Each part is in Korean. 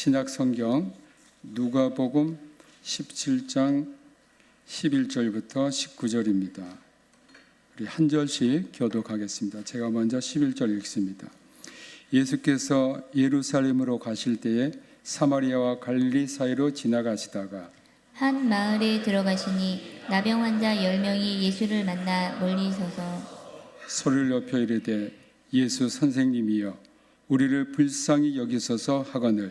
신약 성경 누가복음 17장 11절부터 19절입니다. 우리 한 절씩 교독하겠습니다. 제가 먼저 11절 읽습니다. 예수께서 예루살렘으로 가실 때에 사마리아와 갈릴리 사이로 지나가시다가 한 마을에 들어가시니 나병 환자 열 명이 예수를 만나 멀리 서서 소리를 높여 이르되 예수 선생님이여 우리를 불쌍히 여기소서 하거늘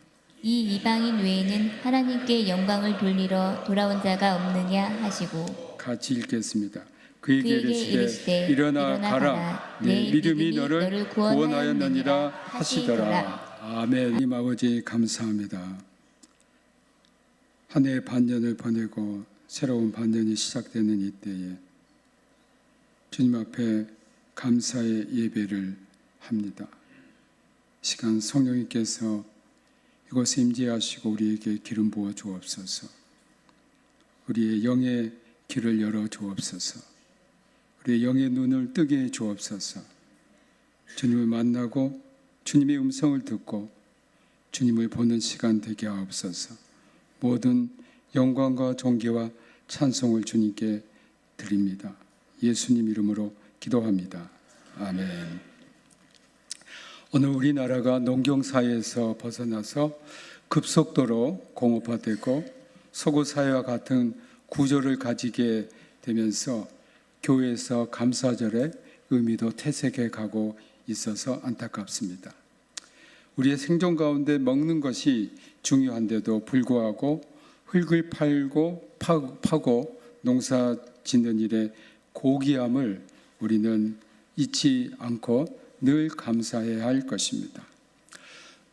이 이방인 외에는 하나님께 영광을 돌리러 돌아온 자가 없느냐 하시고 같이 읽겠습니다. 그에게 이르시되 일어나 일어나 가라. 내내 믿음이 너를 너를 구원하였느니라 구원하였느니라 하시더라. 아멘. 하나님 아버지 감사합니다. 한 해의 반년을 보내고 새로운 반년이 시작되는 이때에 주님 앞에 감사의 예배를 합니다. 시간 성령님께서 이곳에 임재하시고 우리에게 기름 부어 주옵소서. 우리의 영의 길을 열어 주옵소서. 우리의 영의 눈을 뜨게 해 주옵소서. 주님을 만나고 주님의 음성을 듣고 주님을 보는 시간 되게 하옵소서. 모든 영광과 존귀와 찬송을 주님께 드립니다. 예수님 이름으로 기도합니다. 아멘. 오늘 우리나라가 농경사회에서 벗어나서 급속도로 공업화되고 서구사회와 같은 구조를 가지게 되면서 교회에서 감사절의 의미도 퇴색해 가고 있어서 안타깝습니다. 우리의 생존 가운데 먹는 것이 중요한데도 불구하고 흙을 팔고 파고 농사 짓는 일에 고귀함을 우리는 잊지 않고 늘 감사해야 할 것입니다.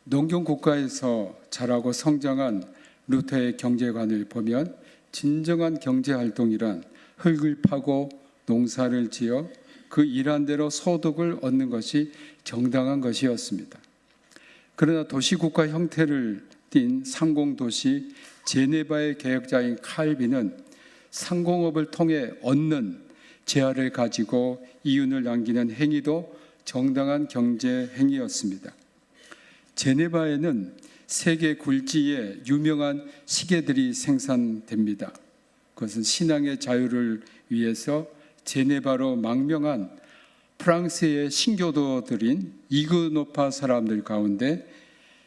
농경 국가에서 자라고 성장한 루터의 경제관을 보면 진정한 경제 활동이란 흙을 파고 농사를 지어 그 일한 대로 소득을 얻는 것이 정당한 것이었습니다. 그러나 도시국가 형태를 띤 상공도시 제네바의 개혁자인 칼빈은 상공업을 통해 얻는 재화를 가지고 이윤을 남기는 행위도 정당한 경제 행위였습니다. 제네바에는 세계 굴지의 유명한 시계들이 생산됩니다. 그것은 신앙의 자유를 위해서 제네바로 망명한 프랑스의 신교도들인 이그노파 사람들 가운데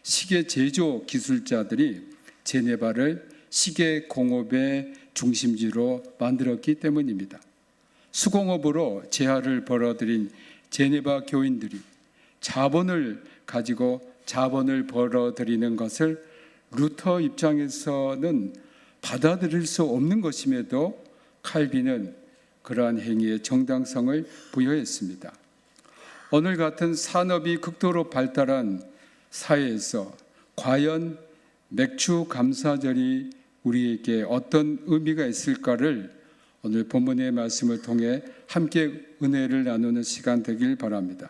시계 제조 기술자들이 제네바를 시계 공업의 중심지로 만들었기 때문입니다. 수공업으로 재화를 벌어들인 제네바 교인들이 자본을 가지고 자본을 벌어들이는 것을 루터 입장에서는 받아들일 수 없는 것임에도 칼빈은 그러한 행위의 정당성을 부여했습니다. 오늘 같은 산업이 극도로 발달한 사회에서 과연 맥주 감사절이 우리에게 어떤 의미가 있을까를 오늘 본문의 말씀을 통해 함께 은혜를 나누는 시간 되길 바랍니다.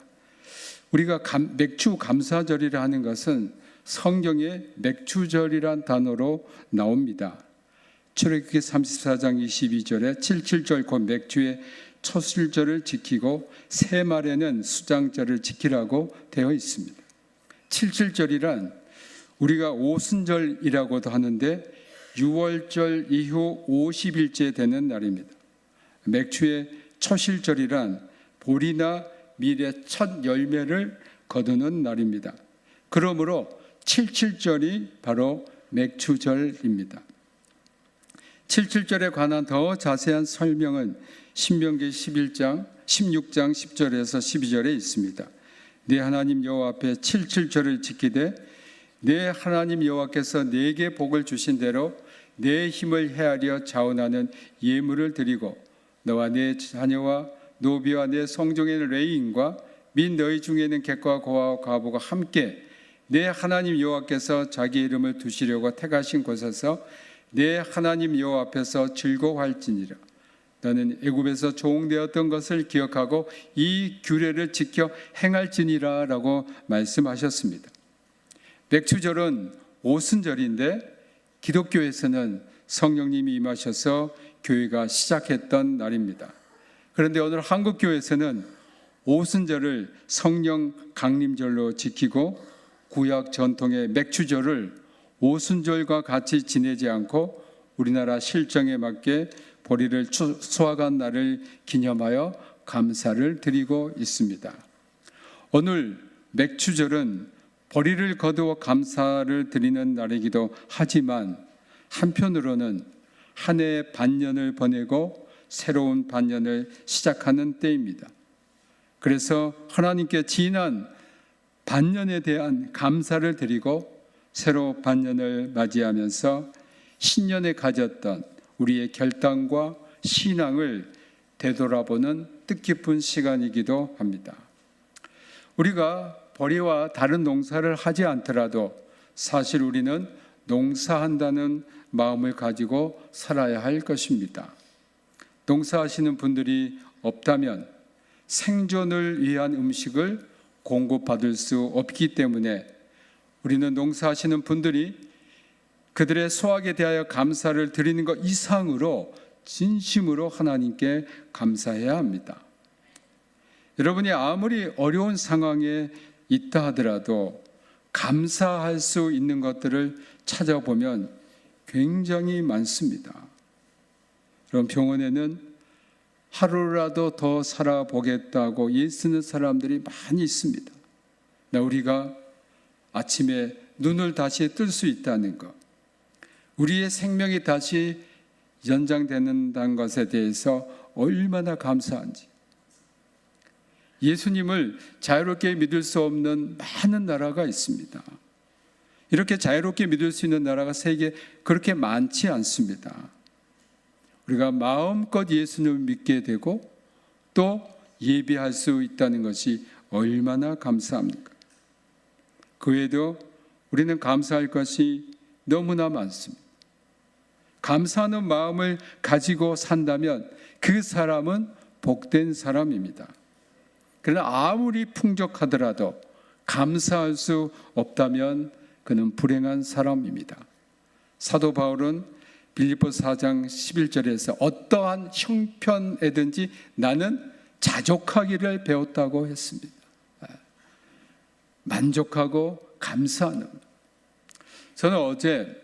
우리가 감, 맥주 감사절이라 하는 것은 성경의 맥주절이란 단어로 나옵니다. 출애굽기 34장 22절에 77절 곧 맥주의 초술절을 지키고 새 말에는 수장절을 지키라고 되어 있습니다. 77절이란 우리가 오순절이라고도 하는데 6월절 이후 50일째 되는 날입니다. 맥주의 초실절이란 보리나 밀의 첫 열매를 거두는 날입니다. 그러므로 77절이 바로 맥주절입니다. 77절에 관한 더 자세한 설명은 신명기 11장, 16장 10절에서 12절에 있습니다. 내 하나님 여호와 앞에 77절을 지키되 내 하나님 여호와께서 내게 복을 주신 대로 내 힘을 헤아려 자원하는 예물을 드리고 너와 내 자녀와 노비와 내 성종의 레인과 민 너희 중에는 객과 고아와 과부가 함께 내 하나님 여호와께서 자기 이름을 두시려고 택하신 곳에서 내 하나님 여호와 앞에서 즐거워할지니라. 너는 애굽에서 종되었던 것을 기억하고 이 규례를 지켜 행할지니라라고 말씀하셨습니다. 맥추절은 오순절인데 기독교에서는 성령님이 임하셔서 교회가 시작했던 날입니다. 그런데 오늘 한국 교회에서는 오순절을 성령 강림절로 지키고 구약 전통의 맥추절을 오순절과 같이 지내지 않고 우리나라 실정에 맞게 보리를 추- 수확한 날을 기념하여 감사를 드리고 있습니다. 오늘 맥추절은 보리를 거두어 감사를 드리는 날이기도 하지만 한편으로는 한 해의 반년을 보내고 새로운 반년을 시작하는 때입니다. 그래서 하나님께 지난 반년에 대한 감사를 드리고 새로 반년을 맞이하면서 신년에 가졌던 우리의 결단과 신앙을 되돌아보는 뜻깊은 시간이기도 합니다. 우리가 보리와 다른 농사를 하지 않더라도 사실 우리는 농사한다는 마음을 가지고 살아야 할 것입니다. 농사하시는 분들이 없다면 생존을 위한 음식을 공급받을 수 없기 때문에 우리는 농사하시는 분들이 그들의 소확에 대하여 감사를 드리는 것 이상으로 진심으로 하나님께 감사해야 합니다. 여러분이 아무리 어려운 상황에 있다 하더라도 감사할 수 있는 것들을 찾아보면 굉장히 많습니다. 그럼 병원에는 하루라도 더 살아보겠다고 예쓰는 사람들이 많이 있습니다. 나 우리가 아침에 눈을 다시 뜰 수 있다는 것, 우리의 생명이 다시 연장되는다는 것에 대해서 얼마나 감사한지. 예수님을 자유롭게 믿을 수 없는 많은 나라가 있습니다. 이렇게 자유롭게 믿을 수 있는 나라가 세계에 그렇게 많지 않습니다. 우리가 마음껏 예수님을 믿게 되고 또 예비할 수 있다는 것이 얼마나 감사합니까? 그 외에도 우리는 감사할 것이 너무나 많습니다. 감사하는 마음을 가지고 산다면 그 사람은 복된 사람입니다. 그러나 아무리 풍족하더라도 감사할 수 없다면 그는 불행한 사람입니다. 사도 바울은 빌립보 4장 11절에서 어떠한 형편에든지 나는 자족하기를 배웠다고 했습니다. 만족하고 감사하는. 저는 어제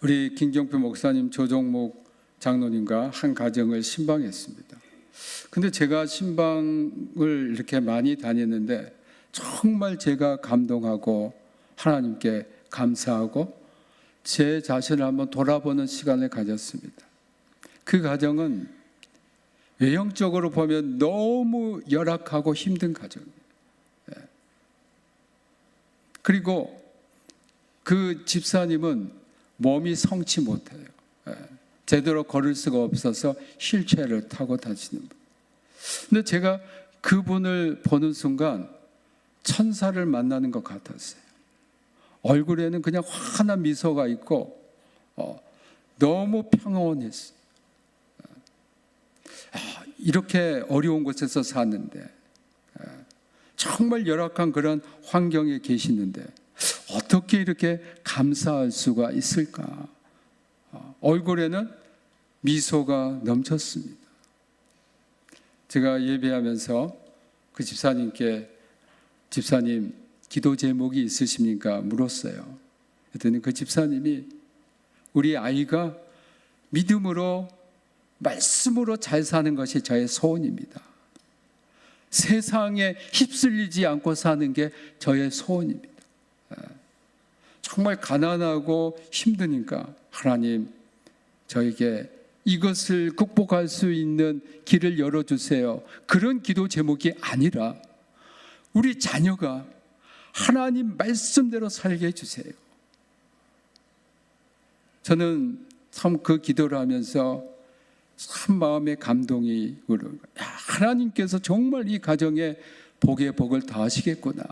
우리 김경표 목사님, 조종목 장로님과 한 가정을 신방했습니다. 근데 제가 신방을 이렇게 많이 다녔는데 정말 제가 감동하고 하나님께 감사하고 제 자신을 한번 돌아보는 시간을 가졌습니다. 그 가정은 외형적으로 보면 너무 열악하고 힘든 가정이에요. 예. 그리고 그 집사님은 몸이 성치 못해요. 예. 제대로 걸을 수가 없어서 휠체어를 타고 다니는 분. 근데 제가 그분을 보는 순간 천사를 만나는 것 같았어요. 얼굴에는 그냥 환한 미소가 있고 어, 너무 평온했어요. 아, 이렇게 어려운 곳에서 사는데 아, 정말 열악한 그런 환경에 계시는데 어떻게 이렇게 감사할 수가 있을까? 어, 얼굴에는 미소가 넘쳤습니다. 제가 예배하면서 그 집사님께 집사님 기도 제목이 있으십니까? 물었어요. 그랬더니 그 집사님이 우리 아이가 믿음으로 말씀으로 잘 사는 것이 저의 소원입니다. 세상에 휩쓸리지 않고 사는 게 저의 소원입니다. 정말 가난하고 힘드니까 하나님 저에게 이것을 극복할 수 있는 길을 열어주세요. 그런 기도 제목이 아니라 우리 자녀가 하나님 말씀대로 살게 해주세요. 저는 참 그 기도를 하면서 참 마음의 감동이. 하나님께서 정말 이 가정에 복의 복을 더하시겠구나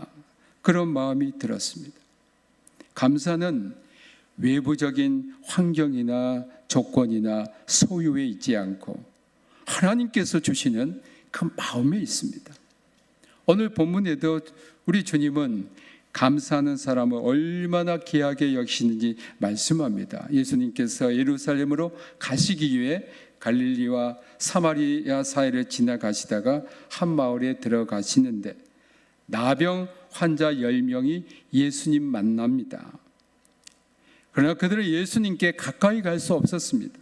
그런 마음이 들었습니다. 감사는 외부적인 환경이나 조건이나 소유에 있지 않고 하나님께서 주시는 그 마음에 있습니다. 오늘 본문에도 우리 주님은 감사하는 사람을 얼마나 귀하게 여기시는지 말씀합니다. 예수님께서 예루살렘으로 가시기 위해 갈릴리와 사마리아 사이를 지나가시다가 한 마을에 들어가시는데 나병 환자 10명이 예수님 만납니다. 그러나 그들은 예수님께 가까이 갈 수 없었습니다.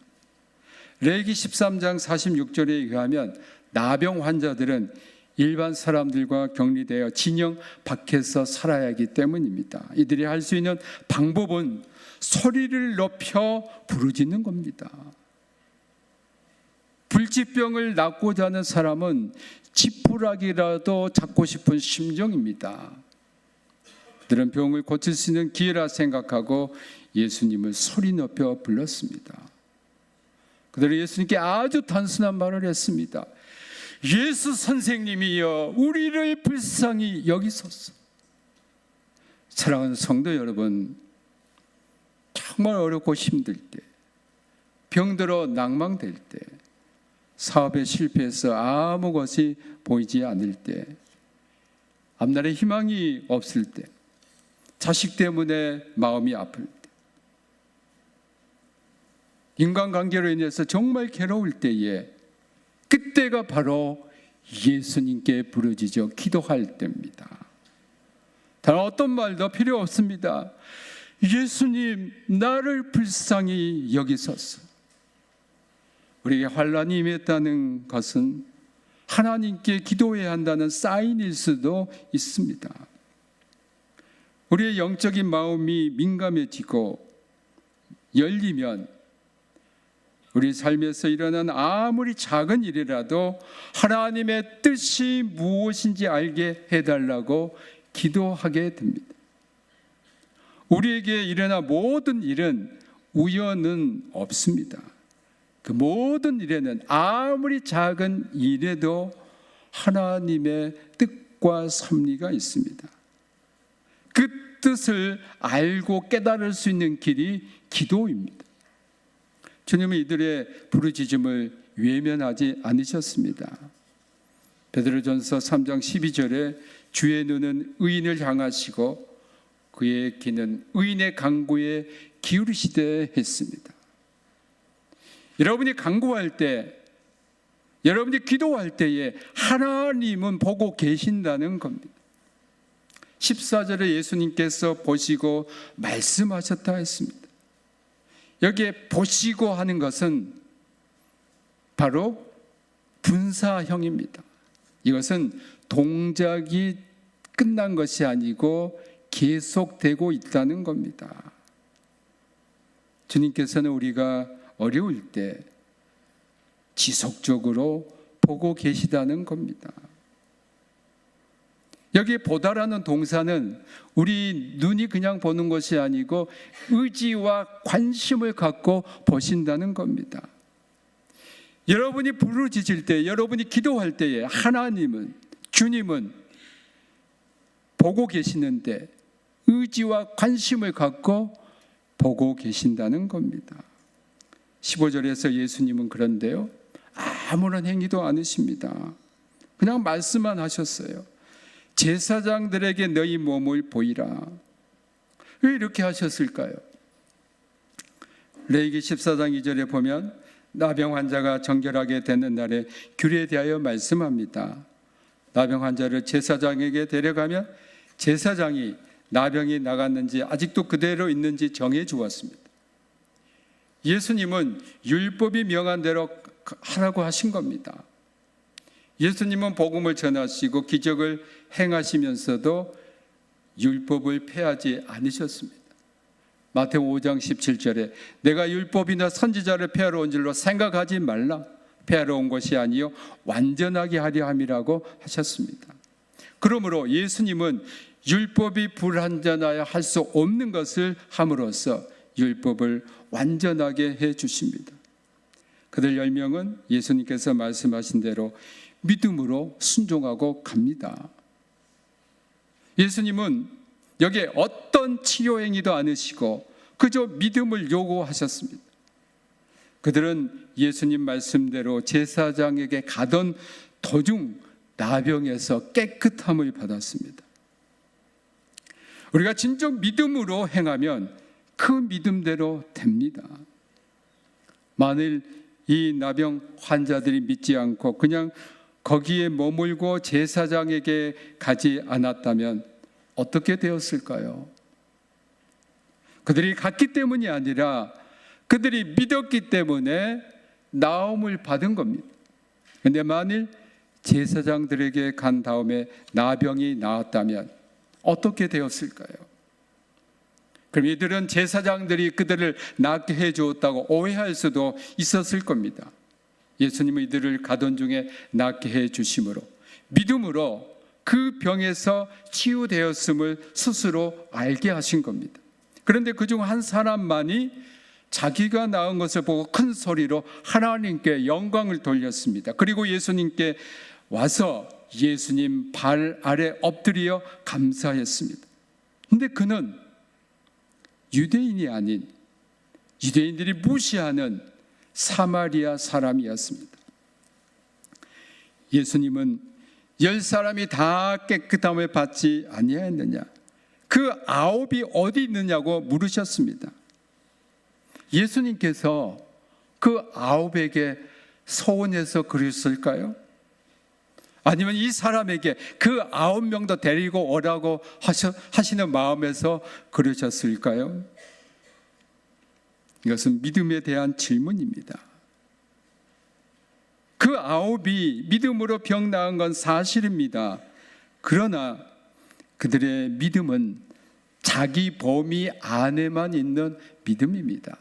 레기 13장 46절에 의하면 나병 환자들은 일반 사람들과 격리되어 진영 밖에서 살아야 하기 때문입니다. 이들이 할 수 있는 방법은 소리를 높여 부르짖는 겁니다. 불치병을 낫고자 하는 사람은 지푸라기라도 잡고 싶은 심정입니다. 그들은 병을 고칠 수 있는 기회라 생각하고 예수님을 소리 높여 불렀습니다. 그들은 예수님께 아주 단순한 말을 했습니다. 예수 선생님이여 우리를 불쌍히 여기소서. 사랑하는 성도 여러분, 정말 어렵고 힘들 때, 병들어 낭망될 때, 사업에 실패해서 아무것이 보이지 않을 때, 앞날에 희망이 없을 때, 자식 때문에 마음이 아플 때, 인간관계로 인해서 정말 괴로울 때에 그때가 바로 예수님께 부르짖어 기도할 때입니다. 다른 어떤 말도 필요 없습니다. 예수님, 나를 불쌍히 여기소서. 우리에게 환란이 임했다는 것은 하나님께 기도해야 한다는 사인일 수도 있습니다. 우리의 영적인 마음이 민감해지고 열리면 우리 삶에서 일어난 아무리 작은 일이라도 하나님의 뜻이 무엇인지 알게 해달라고 기도하게 됩니다. 우리에게 일어난 모든 일은 우연은 없습니다. 그 모든 일에는 아무리 작은 일에도 하나님의 뜻과 섭리가 있습니다. 그 뜻을 알고 깨달을 수 있는 길이 기도입니다. 주님은 이들의 부르짖음을 외면하지 않으셨습니다. 베드로전서 3장 12절에 주의 눈은 의인을 향하시고 그의 귀는 의인의 강구에 기울이시되 했습니다. 여러분이 강구할 때 여러분이 기도할 때에 하나님은 보고 계신다는 겁니다. 14절에 예수님께서 보시고 말씀하셨다 했습니다. 여기에 보시고 하는 것은 바로 분사형입니다. 이것은 동작이 끝난 것이 아니고 계속되고 있다는 겁니다. 주님께서는 우리가 어려울 때 지속적으로 보고 계시다는 겁니다. 여기 보다라는 동사는 우리 눈이 그냥 보는 것이 아니고 의지와 관심을 갖고 보신다는 겁니다. 여러분이 부르짖을 때, 여러분이 기도할 때에 하나님은 주님은 보고 계시는데 의지와 관심을 갖고 보고 계신다는 겁니다. 15절에서 예수님은 그런데요. 아무런 행위도 않으십니다. 그냥 말씀만 하셨어요. 제사장들에게 너희 몸을 보이라. 왜 이렇게 하셨을까요? 레이기 14장 2절에 보면 나병 환자가 정결하게 되는 날에 규례에 대하여 말씀합니다. 나병 환자를 제사장에게 데려가면 제사장이 나병이 나갔는지 아직도 그대로 있는지 정해 주었습니다. 예수님은 율법이 명한 대로 하라고 하신 겁니다. 예수님은 복음을 전하시고 기적을 행하시면서도 율법을 폐하지 않으셨습니다. 마태오 5장 17절에 내가 율법이나 선지자를 폐하러 온 줄로 생각하지 말라. 폐하러 온 것이 아니요 완전하게 하려 함이라고 하셨습니다. 그러므로 예수님은 율법이 불완전하여 할 수 없는 것을 함으로써 율법을 완전하게 해 주십니다. 그들 10명은 예수님께서 말씀하신 대로 믿음으로 순종하고 갑니다. 예수님은 여기에 어떤 치료 행위도 않으시고 그저 믿음을 요구하셨습니다. 그들은 예수님 말씀대로 제사장에게 가던 도중 나병에서 깨끗함을 받았습니다. 우리가 진정 믿음으로 행하면 그 믿음대로 됩니다. 만일 이 나병 환자들이 믿지 않고 그냥 거기에 머물고 제사장에게 가지 않았다면 어떻게 되었을까요? 그들이 갔기 때문이 아니라 그들이 믿었기 때문에 나음을 받은 겁니다. 근데 만일 제사장들에게 간 다음에 나병이 나았다면 어떻게 되었을까요? 그럼 이들은 제사장들이 그들을 낫게 해 주었다고 오해할 수도 있었을 겁니다. 예수님은 이들을 가던 중에 낫게 해 주심으로 믿음으로 그 병에서 치유되었음을 스스로 알게 하신 겁니다. 그런데 그 중 한 사람만이 자기가 나은 것을 보고 큰 소리로 하나님께 영광을 돌렸습니다. 그리고 예수님께 와서 예수님 발 아래 엎드려 감사했습니다. 근데 그는 유대인이 아닌 유대인들이 무시하는 사마리아 사람이었습니다. 예수님은 열 사람이 다 깨끗함을 받지 아니하였느냐? 그 아홉이 어디 있느냐고 물으셨습니다. 예수님께서 그 아홉에게 서원해서 그랬을까요? 아니면 이 사람에게 그 아홉 명도 데리고 오라고 하시는 마음에서 그러셨을까요? 이것은 믿음에 대한 질문입니다. 그 아홉이 믿음으로 병 나은 건 사실입니다. 그러나 그들의 믿음은 자기 범위 안에만 있는 믿음입니다.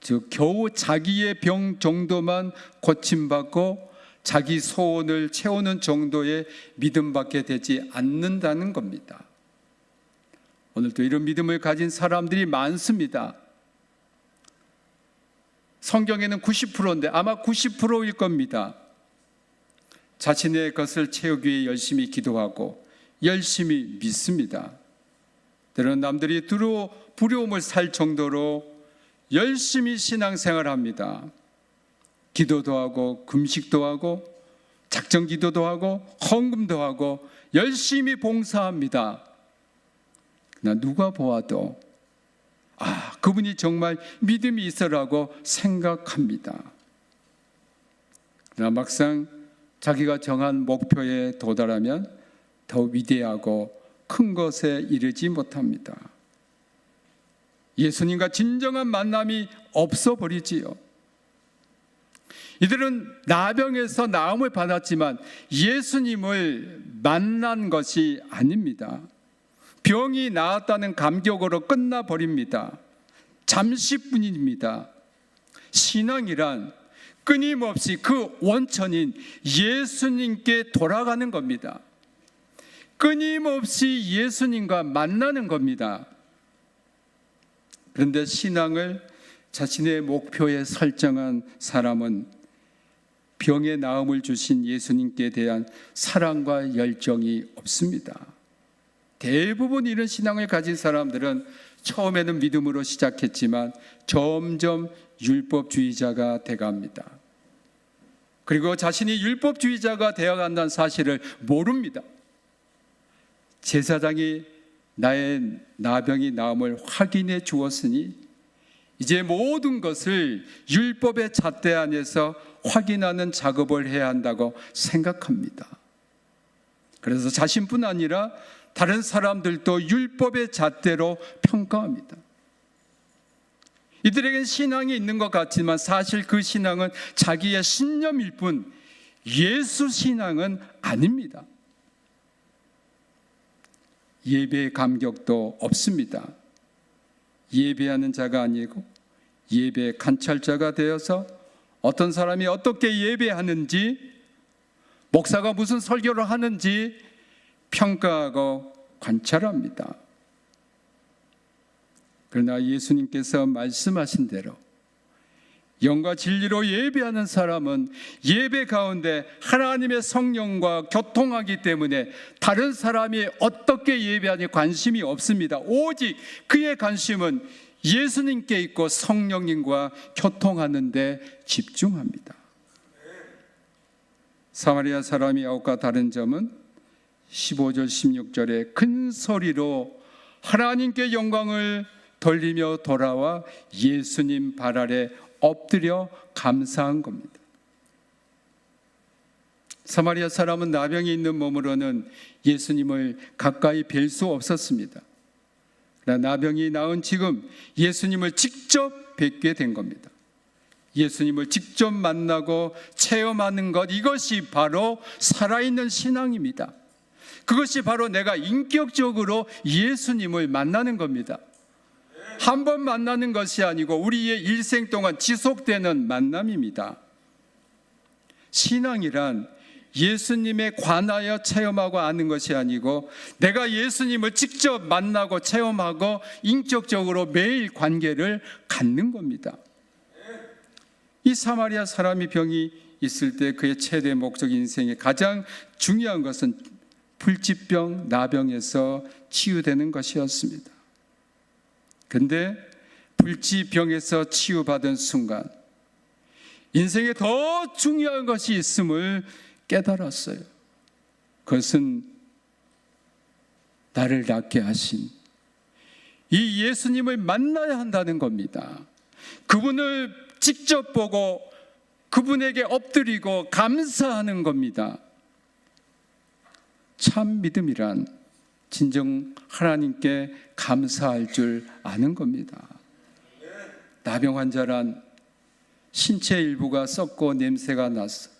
즉 겨우 자기의 병 정도만 고침받고 자기 소원을 채우는 정도의 믿음밖에 되지 않는다는 겁니다. 오늘도 이런 믿음을 가진 사람들이 많습니다. 성경에는 90%인데 아마 90%일 겁니다. 자신의 것을 채우기 위해 열심히 기도하고 열심히 믿습니다. 때로는 남들이 두려 부러움을 살 정도로 열심히 신앙생활 합니다. 기도도 하고 금식도 하고 작정 기도도 하고 헌금도 하고 열심히 봉사합니다. 나 누가 보아도 아, 그분이 정말 믿음이 있어라고 생각합니다. 그러나 막상 자기가 정한 목표에 도달하면 더 위대하고 큰 것에 이르지 못합니다. 예수님과 진정한 만남이 없어 버리지요. 이들은 나병에서 나음을 받았지만 예수님을 만난 것이 아닙니다. 병이 나았다는 감격으로 끝나 버립니다. 잠시뿐입니다. 신앙이란 끊임없이 그 원천인 예수님께 돌아가는 겁니다. 끊임없이 예수님과 만나는 겁니다. 그런데 신앙을 자신의 목표에 설정한 사람은 병의 나음을 주신 예수님께 대한 사랑과 열정이 없습니다. 대부분 이런 신앙을 가진 사람들은 처음에는 믿음으로 시작했지만 점점 율법주의자가 돼갑니다. 그리고 자신이 율법주의자가 되어간다는 사실을 모릅니다. 제사장이 나의 나병이 나음을 확인해 주었으니 이제 모든 것을 율법의 잣대 안에서 확인하는 작업을 해야 한다고 생각합니다. 그래서 자신뿐 아니라 다른 사람들도 율법의 잣대로 평가합니다. 이들에겐 신앙이 있는 것 같지만 사실 그 신앙은 자기의 신념일 뿐 예수 신앙은 아닙니다. 예배 감격도 없습니다. 예배하는 자가 아니고 예배 관찰자가 되어서 어떤 사람이 어떻게 예배하는지 목사가 무슨 설교를 하는지 평가하고 관찰합니다. 그러나 예수님께서 말씀하신 대로 영과 진리로 예배하는 사람은 예배 가운데 하나님의 성령과 교통하기 때문에 다른 사람이 어떻게 예배하니 관심이 없습니다. 오직 그의 관심은 예수님께 있고 성령님과 교통하는데 집중합니다. 사마리아 사람이 아웃과 다른 점은 15절 16절에 큰 소리로 하나님께 영광을 돌리며 돌아와 예수님 발 아래 엎드려 감사한 겁니다. 사마리아 사람은 나병이 있는 몸으로는 예수님을 가까이 뵐 수 없었습니다. 나병이 나은 지금 예수님을 직접 뵙게 된 겁니다. 예수님을 직접 만나고 체험하는 것 이것이 바로 살아있는 신앙입니다. 그것이 바로 내가 인격적으로 예수님을 만나는 겁니다. 한 번 만나는 것이 아니고 우리의 일생 동안 지속되는 만남입니다. 신앙이란 예수님에 관하여 체험하고 아는 것이 아니고 내가 예수님을 직접 만나고 체험하고 인격적으로 매일 관계를 갖는 겁니다. 이 사마리아 사람이 병이 있을 때 그의 최대 목적 인생의 가장 중요한 것은 불치병, 나병에서 치유되는 것이었습니다. 근데 불치병에서 치유받은 순간 인생에 더 중요한 것이 있음을 깨달았어요. 그것은 나를 낫게 하신 이 예수님을 만나야 한다는 겁니다. 그분을 직접 보고 그분에게 엎드리고 감사하는 겁니다. 참 믿음이란 진정 하나님께 감사할 줄 아는 겁니다. 나병 환자란 신체 일부가 썩고 냄새가 나서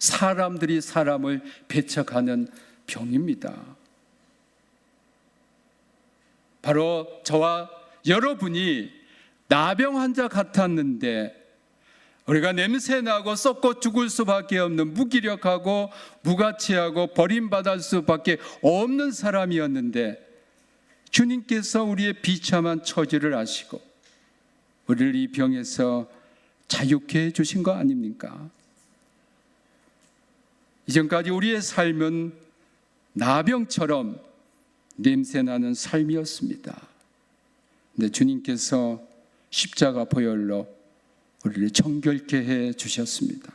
사람들이 사람을 배척하는 병입니다. 바로 저와 여러분이 나병 환자 같았는데 우리가 냄새 나고 썩고 죽을 수밖에 없는 무기력하고 무가치하고 버림받을 수밖에 없는 사람이었는데 주님께서 우리의 비참한 처지를 아시고 우리를 이 병에서 자유케 해 주신 거 아닙니까? 이전까지 우리의 삶은 나병처럼 냄새 나는 삶이었습니다. 근데 주님께서 십자가 보혈로 우리를 정결케 해 주셨습니다.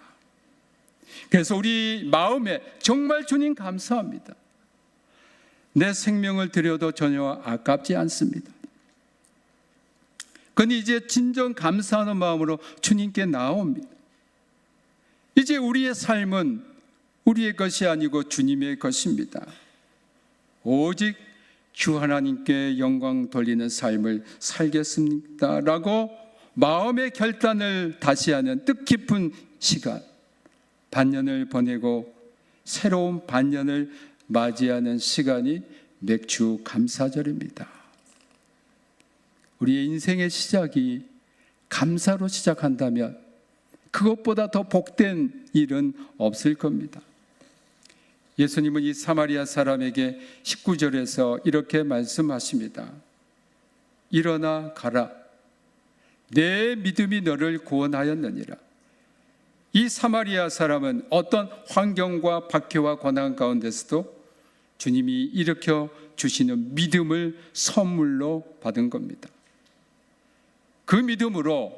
그래서 우리 마음에 정말 주님 감사합니다. 내 생명을 드려도 전혀 아깝지 않습니다. 그건 이제 진정 감사하는 마음으로 주님께 나옵니다. 이제 우리의 삶은 우리의 것이 아니고 주님의 것입니다. 오직 주 하나님께 영광 돌리는 삶을 살겠습니다라고 마음의 결단을 다시 하는 뜻깊은 시간, 반년을 보내고 새로운 반년을 맞이하는 시간이 맥주 감사절입니다. 우리의 인생의 시작이 감사로 시작한다면 그것보다 더 복된 일은 없을 겁니다. 예수님은 이 사마리아 사람에게 19절에서 이렇게 말씀하십니다. 일어나 가라. 내 믿음이 너를 구원하였느니라. 이 사마리아 사람은 어떤 환경과 박해와 고난 가운데서도 주님이 일으켜 주시는 믿음을 선물로 받은 겁니다. 그 믿음으로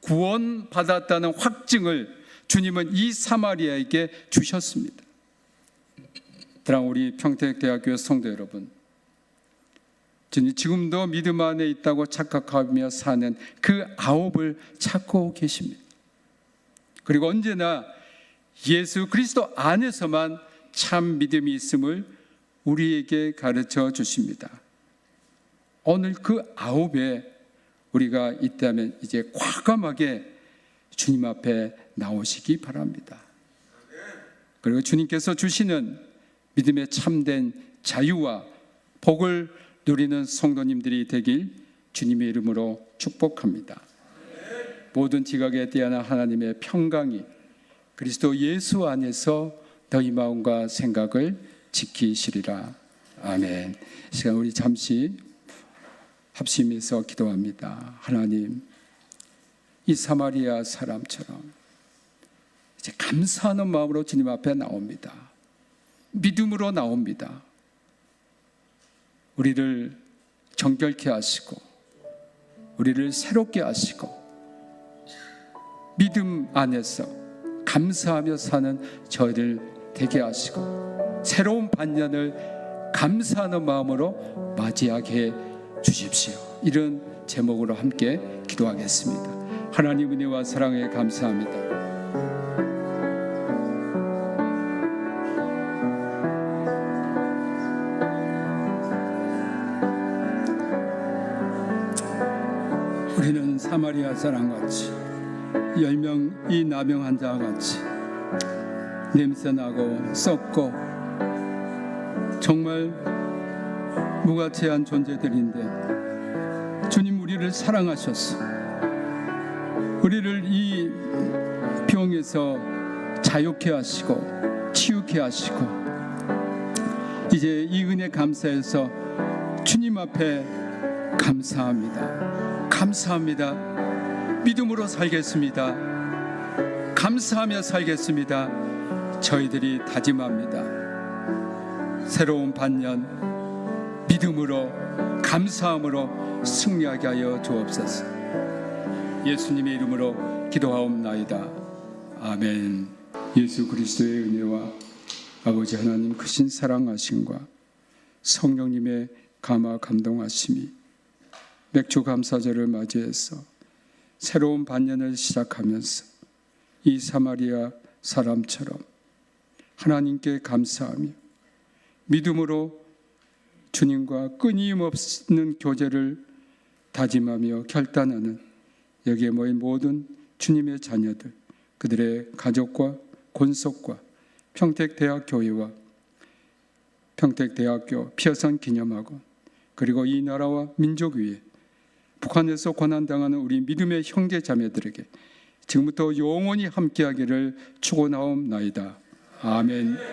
구원받았다는 확증을 주님은 이 사마리아에게 주셨습니다. 사랑 우리 평택대학교 성도 여러분, 지금도 믿음 안에 있다고 착각하며 사는 그 아홉을 찾고 계십니다. 그리고 언제나 예수 그리스도 안에서만 참 믿음이 있음을 우리에게 가르쳐 주십니다. 오늘 그 아홉에 우리가 있다면 이제 과감하게 주님 앞에 나오시기 바랍니다. 그리고 주님께서 주시는 믿음의 참된 자유와 복을 누리는 성도님들이 되길 주님의 이름으로 축복합니다. 모든 지각에 대한 하나님의 평강이 그리스도 예수 안에서 너희 마음과 생각을 지키시리라. 아멘. 시간 우리 잠시 합심해서 기도합니다. 하나님, 이 사마리아 사람처럼 이제 감사하는 마음으로 주님 앞에 나옵니다. 믿음으로 나옵니다. 우리를 정결케 하시고 우리를 새롭게 하시고 믿음 안에서 감사하며 사는 저희를 되게 하시고 새로운 반년을 감사하는 마음으로 맞이하게 해 주십시오. 이런 제목으로 함께 기도하겠습니다. 하나님 은혜와 사랑에 감사합니다. 우리는 사마리아 사람같이 열 명 이 나병 환자와 같이 냄새나고 썩고 정말 무가치한 존재들인데 주님 우리를 사랑하셨어. 우리를 이 병에서 자유케 하시고 치유케 하시고 이제 이 은혜 감사해서 주님 앞에 감사합니다. 감사합니다. 믿음으로 살겠습니다. 감사하며 살겠습니다. 저희들이 다짐합니다. 새로운 반년 믿음으로 감사함으로 승리하게 하여 주옵소서. 예수님의 이름으로 기도하옵나이다. 아멘. 예수 그리스도의 은혜와 아버지 하나님 크신 사랑하심과 성령님의 감화 감동하심이 맥주 감사절을 맞이해서 새로운 반년을 시작하면서 이 사마리아 사람처럼 하나님께 감사하며 믿음으로 주님과 끊임없는 교제를 다짐하며 결단하는 여기에 모인 모든 주님의 자녀들 그들의 가족과 권속과 평택대학교회와 평택대학교 피어선 기념학원 그리고 이 나라와 민족 위에 북한에서 고난당하는 우리 믿음의 형제 자매들에게 지금부터 영원히 함께하기를 축원하옵나이다. 아멘.